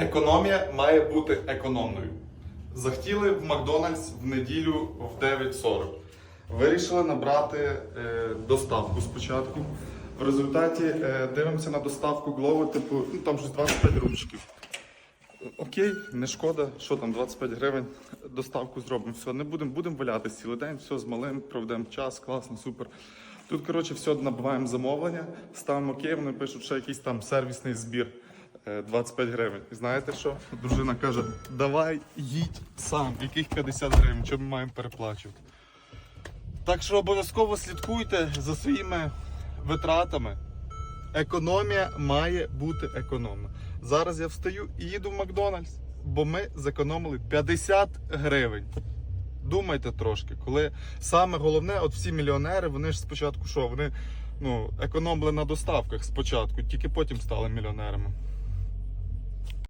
Економія має бути економною. Захотіли в Макдональдс в неділю в 9.40. Вирішили набрати е, доставку спочатку. В результаті е, дивимося на доставку Glovo, типу, ну там щось 25 рубчиків. Окей, не шкода, що там 25 гривень, доставку зробимо. Все, не будемо будемо валятися цілий день, все з малим, проведемо час, класно, супер. Тут, коротше, все набиваємо замовлення, ставимо окей, вони пишуть, що якийсь там сервісний збір 25 гривень. І знаєте що? Дружина каже: давай їдь сам, яких 50 гривень, що ми маємо переплачувати. Так що обов'язково слідкуйте за своїми витратами. Економія має бути економна. Зараз я встаю і їду в Макдональдс, бо ми зекономили 50 гривень. Думайте трошки, коли саме головне, от всі мільйонери, вони ж спочатку що? Вони ну, економили на доставках спочатку, тільки потім стали мільйонерами.